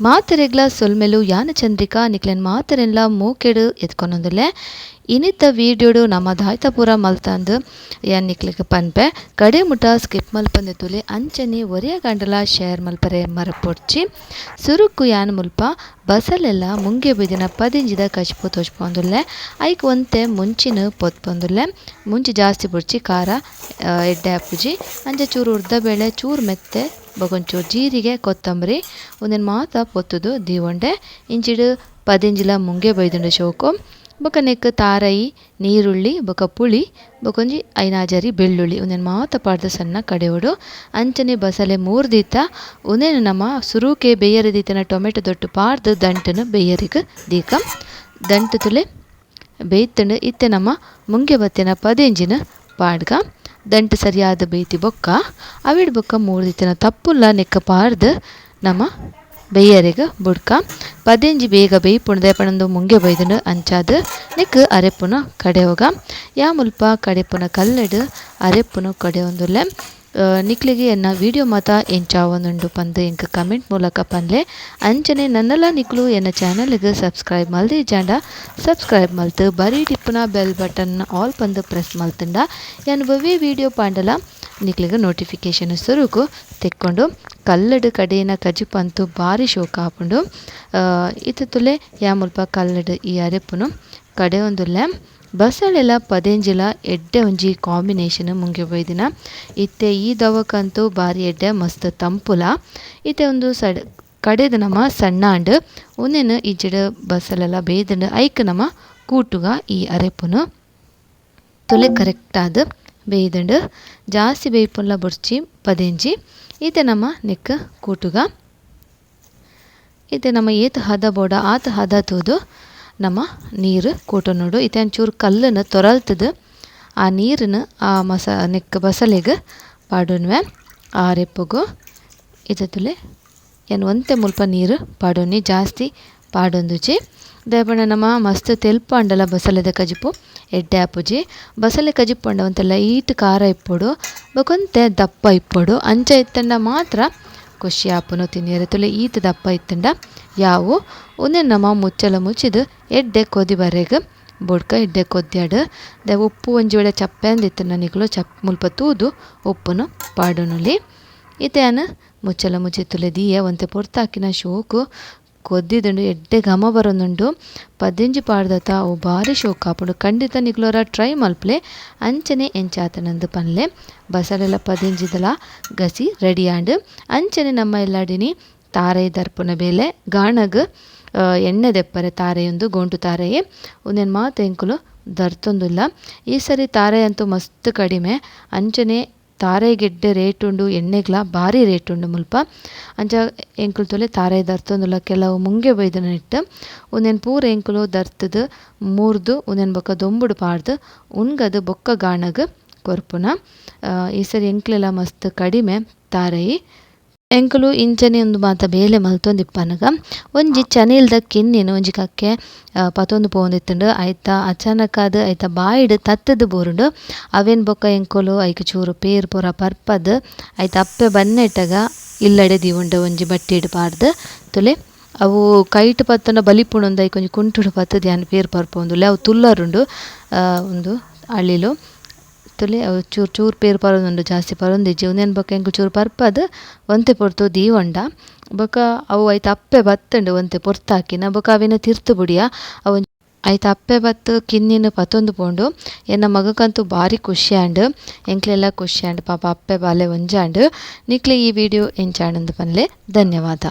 ಮಾತೆರೆಗ್ಲ ಸೊಲ್ಮೆಲು ಯಾನ ಚಂದ್ರಿಕಾ ನಿಕ್ಲೆನ್ ಮಾತೆರೆನ್ಲ ಮೂಕೆಡು ಎತ್ಕೊನೊಂದುಲ್ಲೆ ಇನಿತ ವೀಡಿಯೋಡು ನಮ್ಮ ದಾಯ್ತಪುರ ಮಲ್ತಂದು ಯಾನ್ ನಿಕ್ಲೆಗ್ ಪನ್ಪೆ, ಕಡೆ ಮುಟ ಸ್ಕಿಪ್ ಮಲ್ಪಂದೆ ತುಲಿ ಅಂಚನೆ ಒರಿಯ ಗಂಡಲ ಶೇರ್ ಮಲ್ಪರೆ ಮರಪೊಡ್ಚಿ. ಸುರುಕು ಯಾನ್ ಮುಲ್ಪ, ಬಸಲೆಲ್ಲ ಮುಂಗೆ ಬಿದಿನ ಪದಿಂಜಿದ ಕಚ್ಪು ತೋಚ್ಪೊಂದುಲ್ಲೆ ಐಕ್ ಒಂತೆ ಮುಂಚಿನ ಪೊತ್ಪೊಂದುಲ್ಲೆ ಮುಂಚೆ ಜಾಸ್ತಿ ಬುಡ್ಚಿ ಖಾರ ಎಡ್ಡೆ ಆಪುಜಿ ಅಂಚ ಚೂರು ಉರ್ದ ಬೇಳೆ, ಚೂರು ಮೆತ್ತೆ, ಬಗೊಂಚೂರು ಜೀರಿಗೆ, ಕೊತ್ತಂಬರಿ, ಒಂದಿನ ಮಾತ ಪೊತ್ತುದು ದೀವೊಂಡೆ. ಇಂಚಿಡು ಪದಿಂಜಿಲ ಮುಂಗೆ ಬೈದುಂಡು ಶೋಕು. ಬೊಕ ನೆಕ್ ತಾರಯಿ ನೀರುಳ್ಳಿ ಬೊಕ ಪುಳಿ ಬೊಕೊಂಜಿ, ಐನಾಜರಿ, ಬೆಳ್ಳುಳ್ಳಿ. ಉಂದೆನ್ ಮಾತ ಪಾಡ್ದ್ ಸಣ್ಣ ಕಡೆಯೋಡು ಅಂಚನೆ ಬಸಲೆ ಮೂರ್ ದೀತ ಉಂದೆನ್ ನಮ ಸುರುಕೆ ಬೇಯರೆ ದೀತನ ಟೊಮೆಟೊ ದೊಟ್ಟು ಪಾಡ್ದ್ ದಂಟನ್ ಬೇಯರಿಗೆ ದೀಕ. ದಂಟು ತುಲೆ ಬೇಯ್ತಂಡು ಇತ್ತೆ ನಮ್ಮ ಮುಂಗೆ ಬತ್ತಿನ ಪದೇಂಜಿನ ಪಾಡ್ಗ. ದಂಟು ಸರಿಯಾದ ಬೇಯ್ತಿ ಬೊಕ್ಕ. ಅವಿಡ್ ಬೊಕ್ಕ ಮೂರ್ ದಿತ್ತನ ತಪ್ಪುಲ್ಲ ನೆಕ್ಕ ಪಾಡ್ದ್ ನಮ ಬೇಯರೆಗ್ ಬುಡ್ಕ ಪದಿಂಜಿ ಬೇಗ ಬೇಯ್ಪುಂಡು ದಾಯೆಪಂಡ ಮುಂಗೆ ಬೈದುಂಡು ಅಂಚಾದ್ ನೆಕ್ ಅರೆಪುನ ಕಡೆಯೋಗ ಯಾ ಮುಲ್ಪ ಕಡೆಪುನ ಕಲ್ಲಡ್ ಅರೆಪುನ ಕಡೆಯೊಂದುಲ್ಲೆ ನಿಕ್ಲೆಗೆ ಎನ್ನ ವಿಡಿಯೋ ಮಾತ ಎಂಚಾವೊಂದುಂಡು ಪಂದ್ ಎಂಕ್ ಕಮೆಂಟ್ ಮೂಲಕ ಪನ್ಲೆ ಅಂಚನೆ ನನ್ನಲ ನಿಕ್ಲು, ಎನ್ನ ಚಾನಲ್ಗೆ ಸಬ್ಸ್ಕ್ರೈಬ್ ಮಲ್ದಿ ಜಾಂಡ. ಸಬ್ಸ್ಕ್ರೈಬ್ ಮಲ್ತ್, ಬರೀ ಟಿಪ್ಪುನ ಬೆಲ್ ಬಟನ್ ಆಲ್ ಪಂದ್ ಪ್ರೆಸ್ ಮಲ್ತುಂಡ. ಎನ್ ಒವ್ವೇ ವಿಡಿಯೋ ಪಾಂಡಲ, ನಿಕ್ಲಿಗೆ ನೋಟಿಫಿಕೇಷನ್ ಸುರುಕು ತೆಕ್ಕೊಂಡು, ಕಲ್ಲಡ್ ಕಡೆನ ಕಜಿ ಪಂತು ಬಾರಿ ಶೋಕ ಆಪುಂಡು ಇತ್ತ ಯಾ ಮುಲ್ಪ ಕಲ್ಲಡ್ ಈ ಅರೆಪುನು ಕಡೆ ಒಂದುಲ್ಲೆ. ಬಸಳೆಲ ಪದೇಂಜಿಲ ಎಡ್ಡೆ ಒಂಜಿ ಕಾಂಬಿನೇಷನ್ ಮುಂಗೆ ಬೈದಿನ ಇತ್ತೆ ಈ ದವಕಂತೂ ಬಾರಿ ಎಡ್ಡೆ, ಮಸ್ತ್ ತಂಪುಲ. ಇತ್ತೆ ಒಂದು ಸಡ್, ಕಡೆದ ನಮ ಸಣ್ಣಾಂಡ್ ಉಂದೆನ್ ಇಜ್ಜಿಡ್ ಬಸ್ಸಲೆಲ್ಲ ಬೇಯ್ದುಂಡು ಐಕ್ ನಮ ಕೂಟುಗ ಈ ಅರೆಪುನು. ತುಲೆ ಕರೆಕ್ಟ್ ಆದ್ ಬೇಯ್ದುಂಡು, ಜಾಸ್ತಿ ಬೇಯ್ಪುಲ್ಲ ಬುಡ್ಚಿ ಪದೆಂಜಿ. ಇತ್ತೆ ನಮ್ಮ ನೆಕ್ಕ ಕೂಟುಗ. ಇತ್ತೆ ನಮ್ಮ ಏತ್ ಹದ ಬೋಡ, ಆತ ಹದ ತೂದು. ನಮ್ಮ ನೀರು ಕೂಟನೋಡು ಇತ್ತೆ ಒಂಚೂರು ಕಲ್ಲನ್ನು ತೊರಲ್ತದ. ಆ ನೀರನ್ನು ಆ ಮಸ ನೆಕ್ ಬಸಲೆಗ್ ಪಾಡೋಣವೆ. ಆ ರೆಪ್ಪಗು ಇತ್ತೆ ಏನು ಒಂತೆ ಮುಲ್ಪ ನೀರು ಪಾಡೋಣಿ, ಜಾಸ್ತಿ ಪಾಡೊಂದುಜಿ ದಯಪಣ ನಮ್ಮ ಮಸ್ತ್ ತೆಲ್ಪಾಂಡಲ ಬಸಲೆದ ಕಜಿಪು, ಎಡ್ಡೆ ಆಪುಜಿ. ಬಸಳೆ ಕಜಿಪ್ಪಂಡ ಒಂತೆ ಲೈಟ್ ಖಾರ ಇಪ್ಪೊಡು, ಬೊಕೊಂತೆ ದಪ್ಪ ಇಪ್ಪೊಡು. ಅಂಚ ಇತ್ತಂಡ ಮಾತ್ರ ಖುಷಿ ಆಪುನು ತಿನ್ನಿರೆ ತುಲೆ ಈತ್ ದಪ್ಪ ಇತ್ತಂಡ. ಯಾವು? ಉನ್ನೆ ನಮ ಮುಚ್ಚಲ ಮುಚ್ಚಿದ್ ಎಡ್ಡೆ ಕೊದಿ ಬರೆಗ. ಬೊಡ್ಕ ಎಡ್ಡೆ ಕೊದ್ಯಾಡ್. ದ ಉಪ್ಪು ಒಂಜಿ ವೇಳೆ ಚಪ್ಪೆ ಅಂದಿತ್ತು ನನಗಳು ಚಪ್ ಮುಲ್ಪ ತೂದು. ಉಪ್ಪುನು ಪಾಡೊನುಲಿ. ಇತ್ತೇನು ಮುಚ್ಚಲ ಮುಚ್ಚಿ ತುಲೆ ದೀಯ ಒಂತೆ ಪೊರ್ತಾಕಿನ ಶೋಕು. ಕೊದ್ದಿದುಂಡು ಎಡ್ಡೆ ಘಮ ಬರೊಂದುಂಡು ಪದಿಂಜಿ ಪಾಡ್ದತ ಅವು ಬಾರಿ ಶೋಕ್ ಆಪುಂಡು ಖಂಡಿತ ನಿಕ್ಲೊರ ಟ್ರೈ ಮಲ್ಪಲೆ ಅಂಚನೆ ಎಂಚಾತನಂದು ಪನ್ಲೆ ಬಸಳೆಲ ಪದಿಂಜಿದಲ ಗಸಿ ರೆಡಿ ಆಂಡ್ ಅಂಚನೆ ನಮ್ಮ ಎಲ್ಲಾಡಿನಿ ತಾರೈ ದರ್ಪುನ ಬೇಲೆ ಗಾಣಗ್ ಎಣ್ಣೆ ದೆಪ್ಪರೆ ತಾರೆಯೊಂದು ಗೋಂಟು ತಾರೆಯೇ ಉಂದೆನ್ ಮಾತ ಎಂಕುಲು ದರ್ತೊಂದುಲ್ಲ ಈ ಸರಿ ತಾರೆ ಅಂತೂ ಮಸ್ತ್ ಕಡಿಮೆ ಅಂಚನೆ ತಾರೆ ಗೆಡ್ಡೆ ರೇಟ್ ಉಂಡು ಎಣ್ಣೆಗ್ಲ ಬಾರಿ ರೇಟ್ ಉಂಡು ಮುಲ್ಪ. ಅಂಚ ಎಂಕುಲು ತೊಲೆ ತಾರೆ ದರ್ತೊಂದುಲ್ಲ ಕೆಲವು ಮುಂಗೆ ಬೈದನ ಇಟ್ಟು. ಉಂದೆನ್ ಪೂರ ಎಂಕುಲು ದರ್ತುದು, ಮೂರ್ದು ಉಂದೆನ್ ಬೊಕ ದೊಂಬುಡು ಪಾಡ್ದು ಉಣ್ಗದು ಬೊಕ್ಕ ಗಾಣಗ್ ಕೊರ್ಪುನ. ಈ ಸರಿ ಎಂಕ್ಲೆಲ ಮಸ್ತ್ ಕಡಿಮೆ ತಾರೆಯಿ ಎಂಕುಲು ಇಂಚನೆ ಒಂದು ಮಾತ ಬೇಲೆ ಮಲ್ತೊಂದಿಪ್ಪನಗ. ಒಂಜಿ ಚನಿಲ್ದ ಕಿನ್ನಿನ ಒಂಜಿ ಕಕ್ಕೆ ಪತೊಂದು ಪೋವೊಂದಿತ್ತುಂಡು. ಐತ ಅಚಾನಕ್ ಅದು ಐತ ಬಾಯಿಡ್ ತತ್ತದು ಬೋರುಂಡು. ಅವೆನ್ ಬೊಕ ಎಂಕುಲು, ಐಕ್ ಚೂರು ಪೇರ್ ಪೂರ ಪರ್ಪದ್ ಐತ ಅಪ್ಪೆ ಬನ್ನೆಟ್ಟಗ ಇಲ್ಲಡೆ ದೀವುಂಡು ಒಂಜಿ ಬಟ್ಟಿಡ್ ಪಾಡ್ದ್. ತುಲೆ, ಅವು ಕೈಟ್ ಪತ್ತನ ಬಲಿಪುಣೊಂದು ಐಕೊಂಜಿ ಕುಂಟುಡು ಪತ್ತದ ಯಾನ್ ಪೇರ್ ಪರ್ಪೊಂದುಲ್ಲೆ ಅವು ತುಲ್ಲರುಂಡು ಒಂದು ಹಳ್ಳಿಲು ತುಲೆ ಅವು ಚೂರು ಚೂರು ಪೇರು ಪರೊಂದುಂಡು ಜಾಸ್ತಿ ಪರೊಂದಿಜ್ಜಿ ಉಂದೆನ್ ಬೊಕ ಎಂಕು ಚೂರು ಪರ್ಪದ್ ಒಂತೆ ಪೊರ್ತು ದೀವಂಡ. ಬೊಕ ಅವು ಐತ ಅಪ್ಪೆ ಬತ್ತುಂಡು ಒಂತೆ ಪೊರ್ತಾಕಿನ. ಬೊಕ ಅವಿನ ತಿರ್ತ್ ಬುಡಿಯ. ಅವು ಐತ ಅಪ್ಪೆ ಬತ್ತ್, ಕಿನ್ನಿನ್ ಪತೊಂದು ಪೋಂಡು. ಎನ್ನ ಮಗಕಂತೂ ಬಾರಿ ಖುಷಿ ಆಂಡ್ ಎಂಕ್ಲೆಲ್ಲ ಖುಷಿ ಆಂಡ್ ಪಾಪ ಅಪ್ಪೆ ಬಾಲೆ ಒಂಜಾಂಡು. ನಿಕ್ಲೆ ಈ ವಿಡಿಯೋ ಎಂಚಾಂಡ್ ಪನ್ಲೆ. ಧನ್ಯವಾದ.